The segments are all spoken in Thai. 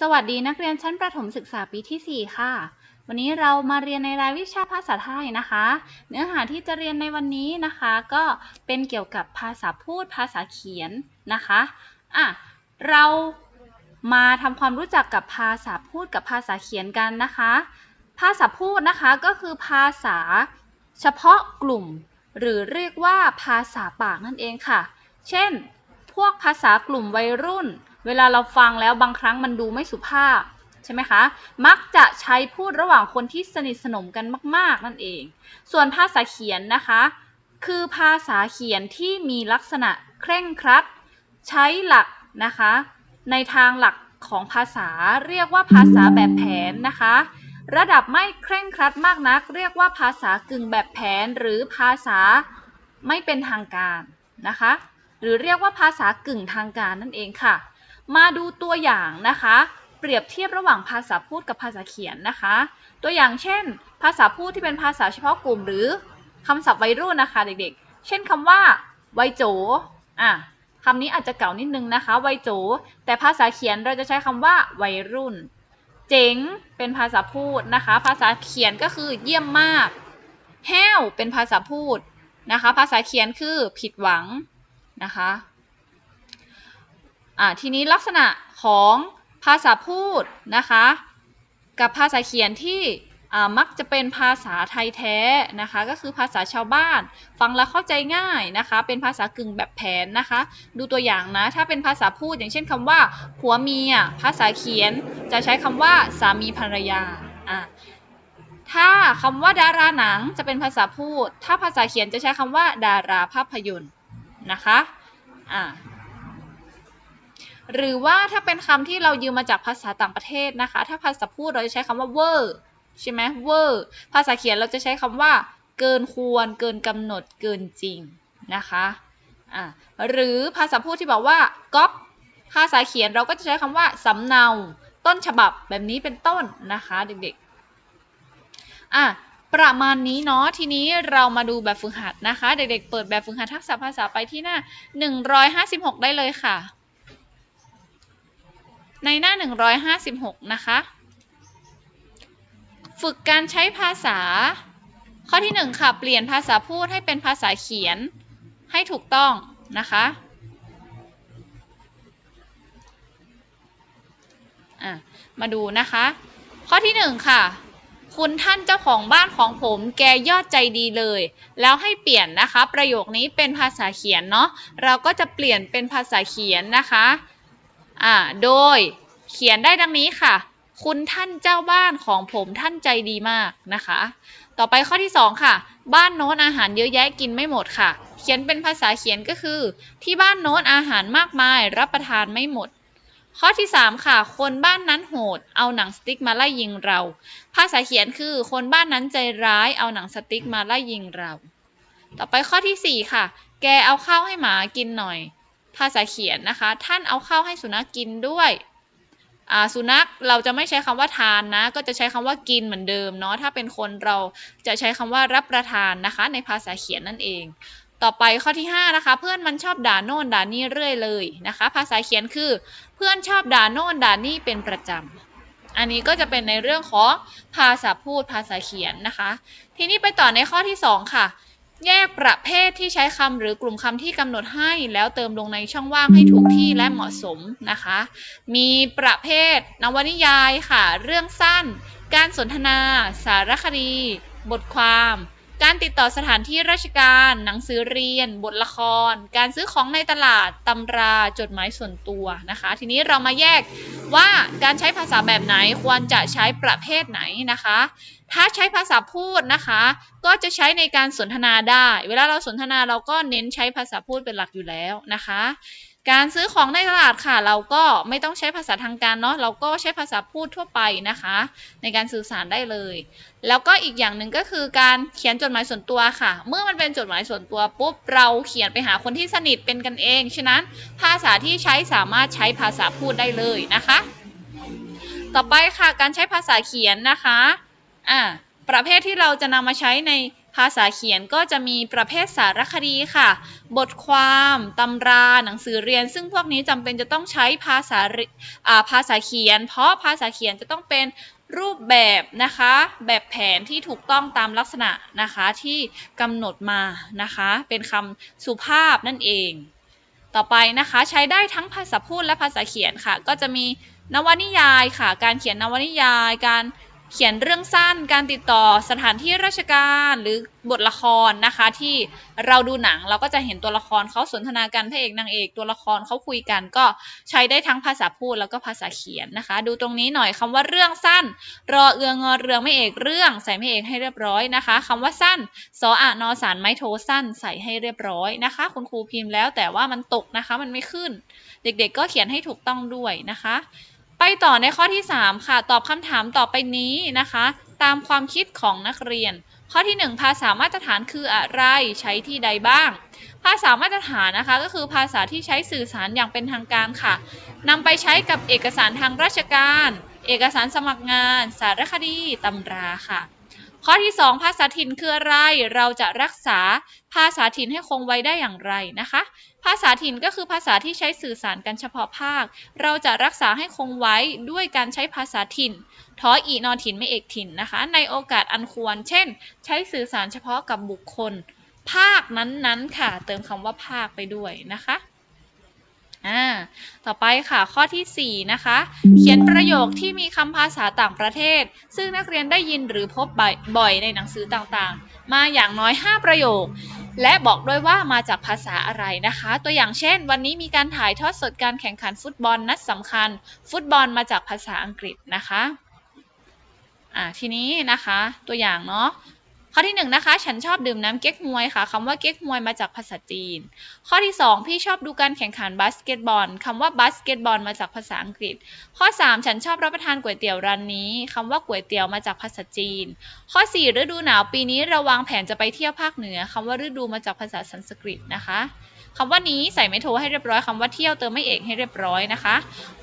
สวัสดีนักเรียนชั้นประถมศึกษาปีที่ 4 ค่ะ วันนี้เรามาเรียนในรายวิชาภาษาไทยนะคะ เนื้อหาที่จะเรียนในวันนี้นะคะ ก็เป็นเกี่ยวกับภาษาพูดภาษาเขียนนะคะอะเรามาทำความรู้จักกับภาษาพูดกับภาษาเขียนกันนะคะ ภาษาพูดนะคะก็คือภาษาเฉพาะกลุ่ม หรือเรียกว่าภาษาปากนั่นเองค่ะ เช่น พวกภาษากลุ่มวัยรุ่น เวลาเราฟังแล้วบางครั้งมันดูไม่สุภาพใช่ไหมคะ มักจะใช้พูดระหว่างคนที่สนิทสนมกันมาก ๆ นั่นเอง ส่วนภาษาเขียนนะคะ คือภาษาเขียนที่มีลักษณะเคร่งครัด ใช้หลักนะคะ ในทางหลักของภาษาเรียกว่าภาษาแบบแผนนะคะ ระดับไม่เคร่งครัดมากนัก เรียกว่าภาษากึ่งแบบแผน หรือภาษาไม่เป็นทางการนะคะ หรือเรียกว่าภาษากึ่งทางการนั่นเองค่ะ มาดูตัวอย่างนะคะ เปรียบเทียบระหว่างภาษาพูดกับภาษาเขียนนะคะ ตัวอย่างเช่น ภาษาพูดที่เป็นภาษาเฉพาะกลุ่ม หรือคำศัพท์วัยรุ่นนะคะเด็กๆ เช่นคำว่าวัยโจอะคำนี้อาจจะเก่านิดนึงนะคะวัยโจ แต่ภาษาเขียนเราจะใช้คำว่าวัยรุ่น เจ๋งเป็นภาษาพูดนะคะ ภาษาเขียนก็คือเยี่ยมมาก แห้วเป็นภาษาพูดนะคะ ภาษาเขียนคือผิดหวังนะคะ อ่าทีนี้ลักษณะของภาษาพูดนะคะ กับภาษาเขียนที่มักจะเป็นภาษาไทยแท้นะคะ ก็คือภาษาชาวบ้าน ฟังแล้วเข้าใจง่ายนะคะ เป็นภาษากึ่งแบบแผนนะคะ ดูตัวอย่างนะ ถ้าเป็นภาษาพูดอย่างเช่นคำว่าผัวเมีย ภาษาเขียนจะใช้คำว่าสามีภรรยาอ่าถ้าคำว่าดาราหนังจะเป็นภาษาพูด ถ้าภาษาเขียนจะใช้คำว่าดาราภาพยนตร์นะคะอ่า หรือว่าถ้าเป็นคำที่เรายืมมาจากภาษาต่างประเทศนะคะ ถ้าภาษาพูดเราจะใช้คำว่าเวอร์ใช่ไหมเวอร์ภาษาเขียนเราจะใช้คำว่า เกินควร เกินกำหนด เกินจริงนะคะอ่าหรือภาษาพูดที่บอกว่าก๊อปภาษาเขียนเราก็จะใช้คำว่าสำเนา ต้นฉบับแบบนี้เป็นต้นนะคะเด็กๆอะประมาณนี้เนาะทีนี้เรามาดูแบบฝึกหัดนะคะ เด็กๆเปิดแบบฝึกหัดทักษะภาษาไปที่หน้า 156 ได้เลยค่ะ ในหน้า 156 นะคะ ฝึกการใช้ภาษา ข้อที่ 1 ค่ะ เปลี่ยนภาษาพูดให้เป็นภาษาเขียนให้ถูกต้องนะคะะมาดูนะคะ ข้อที่ 1 ค่ะ คุณท่านเจ้าของบ้านของผมแกยอดใจดีเลย แล้วให้เปลี่ยนนะคะ ประโยคนี้เป็นภาษาเขียนเนาะเราก็จะเปลี่ยนเป็นภาษาเขียนนะคะ อ่าโดยเขียนได้ดังนี้ค่ะ คุณท่านเจ้าบ้านของผมท่านใจดีมากนะคะ ต่อไปข้อที่ 2 ค่ะ บ้านโน้นอาหารเยอะแยะกินไม่หมดค่ะ เขียนเป็นภาษาเขียนก็คือ ที่บ้านโน้นอาหารมากมายรับประทานไม่หมด ข้อที่ 3 ค่ะ คนบ้านนั้นโหด เอาหนังสติ๊กมาไล่ยิงเรา ภาษาเขียนคือ คนบ้านนั้นใจร้ายเอาหนังสติ๊กมาไล่ยิงเรา ต่อไปข้อที่ 4 ค่ะ แกเอาข้าวให้หมากินหน่อย ภาษาเขียนนะคะ ท่านเอาข้าวให้สุนัขกินด้วยสุนัขเราจะไม่ใช้คำว่าทานนะ ก็จะใช้คำว่ากินเหมือนเดิมเนาะ ถ้าเป็นคนเราจะใช้คำว่ารับประทานนะคะ ในภาษาเขียนนั่นเอง ต่อไปข้อที่ 5 นะคะ เพื่อนมันชอบด่าโน่นด่านี่เรื่อยเลยนะคะ ภาษาเขียนคือ เพื่อนชอบด่าโน่นด่านี่เป็นประจำอันนี้ก็จะเป็นในเรื่องของภาษาพูดภาษาเขียนนะคะ ทีนี้ไปต่อในข้อที่ 2 ค่ะ แยกประเภทที่ใช้คำหรือกลุ่มคำที่กำหนดให้ แล้วเติมลงในช่องว่างให้ถูกที่และเหมาะสมนะคะ มีประเภท นวนิยายค่ะ เรื่องสั้น การสนทนา สารคดี บทความ การติดต่อสถานที่ราชการ หนังสือเรียน บทละคร การซื้อของในตลาดตำราจดหมายส่วนตัวนะคะ ทีนี้เรามาแยก ว่าการใช้ภาษาแบบไหนควรจะใช้ประเภทไหนนะคะ ถ้าใช้ภาษาพูดนะคะ ก็จะใช้ในการสนทนาได้ เวลาเราสนทนาเราก็เน้นใช้ภาษาพูดเป็นหลักอยู่แล้วนะคะ การซื้อของในตลาดค่ะ เราก็ไม่ต้องใช้ภาษาทางการเนาะเราก็ใช้ภาษาพูดทั่วไปนะคะ ในการสื่อสารได้เลย แล้วก็อีกอย่างหนึ่งก็คือการเขียนจดหมายส่วนตัวค่ะ เมื่อมันเป็นจดหมายส่วนตัวปุ๊บเราเขียนไปหาคนที่สนิทเป็นกันเองฉะนั้นภาษาที่ใช้สามารถใช้ภาษาพูดได้เลยนะคะ ต่อไปค่ะการใช้ภาษาเขียนนะคะอ่าประเภทที่เราจะนำมาใช้ใน ภาษาเขียนก็จะมีประเภทสารคดีค่ะ บทความตำราหนังสือเรียน ซึ่งพวกนี้จำเป็นจะต้องใช้ภาษาภาษาเขียน เพราะภาษาเขียนจะต้องเป็นรูปแบบนะคะ แบบแผนที่ถูกต้องตามลักษณะนะคะที่กำหนดมานะคะ เป็นคำสุภาพนั่นเอง ต่อไปนะคะใช้ได้ทั้งภาษาพูดและภาษาเขียนค่ะ ก็จะมีนวนิยายค่ะ การเขียนนวนิยาย การ เขียนเรื่องสั้นการติดต่อสถานที่ราชการหรือบทละครนะคะ ที่เราดูหนังเราก็จะเห็นตัวละครเขาสนทนากันพระเอกนางเอกตัวละครเขาคุยกัน ก็ใช้ได้ทั้งภาษาพูดแล้วก็ภาษาเขียนนะคะ ดูตรงนี้หน่อยคำว่าเรื่องสั้น รอเอืองอเรืองไม่เอกเรื่อง ใส่ไม่เอกให้เรียบร้อยนะคะคำว่าสั้นสออะนอสารไม้โทสั้น ใส่ให้เรียบร้อยนะคะ คุณครูพิมพ์แล้วแต่ว่ามันตกนะคะมันไม่ขึ้น เด็กๆ ก็เขียนให้ถูกต้องด้วยนะคะ ไปต่อในข้อที่ 3 ค่ะ ตอบคำถามต่อไปนี้นะคะ ตามความคิดของนักเรียน ข้อที่ 1 ภาษามาตรฐานคืออะไร ใช้ที่ใดบ้าง ภาษามาตรฐานนะคะ ก็คือภาษาที่ใช้สื่อสารอย่างเป็นทางการค่ะนำไปใช้กับเอกสารทางราชการ เอกสารสมัครงาน สารคดีตำราค่ะ ข้อที่ 2 ภาษาถิ่นคืออะไร เราจะรักษาภาษาถิ่นให้คงไว้ได้อย่างไรนะคะ ภาษาถิ่นก็คือภาษาที่ใช้สื่อสารกันเฉพาะภาค เราจะรักษาให้คงไว้ด้วยการใช้ภาษาถิ่นทออีนอถิ่นไม่เอกถิ่นนะคะ ในโอกาสอันควร เช่น ใช้สื่อสารเฉพาะกับบุคคล ภาคนั้นๆค่ะ เติมคำว่าภาคไปด้วยนะคะ อ่าต่อไปค่ะข้อทีสี่ 4 นะคะ เขียนประโยคที่มีคำภาษาต่างประเทศ ซึ่งนักเรียนได้ยินหรือพบบ่อยในหนังสือต่างๆ มาอย่างน้อย 5 ประโยค และบอกด้วยว่ามาจากภาษาอะไรนะคะ ตัวอย่างเช่น วันนี้มีการถ่ายทอดสดการแข่งขันฟุตบอลนัดสำคัญ ฟุตบอลมาจากภาษาอังกฤษนะคะอ่าทีนี้นะคะตัวอย่างเนาะ ข้อที่หนึ่งนะคะ ฉันชอบดื่มน้ำเก๊กฮวยค่ะคำว่าเก๊กฮวยมาจากภาษาจีน ข้อที่สองพี่ชอบดูการแข่งขันบาสเกตบอลคำว่าบาสเกตบอลมาจากภาษาอังกฤษ ข้อ 3 ฉันชอบรับประทานก๋วยเตี๋ยวร้านนี้คำว่าก๋วยเตี๋ยวมาจากภาษาจีน ข้อ 4 ฤดูหนาวปีนี้เราวางแผนจะไปเที่ยวภาคเหนือคำว่าฤดูมาจากภาษาสันสกฤตนะคะคำว่านี้ใส่ไม่โทให้เรียบร้อยคำว่าเที่ยวเติมไม่เอกให้เรียบร้อยนะคะ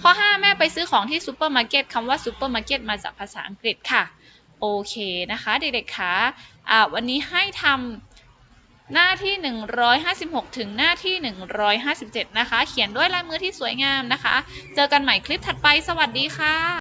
ข้อ 5 แม่ไปซื้อของที่ซูเปอร์มาร์เก็ตคำว่าซูเปอร์มาร์เก็ตมาจากภาษาอังกฤษค่ะ โอเคนะคะเด็กๆคะอ่าวันนี้ให้ทำหน้าที่ 156 ถึงหน้าที่ 157 นะคะ เขียนด้วยลายมือที่สวยงามนะคะ เจอกันใหม่คลิปถัดไป สวัสดีค่ะ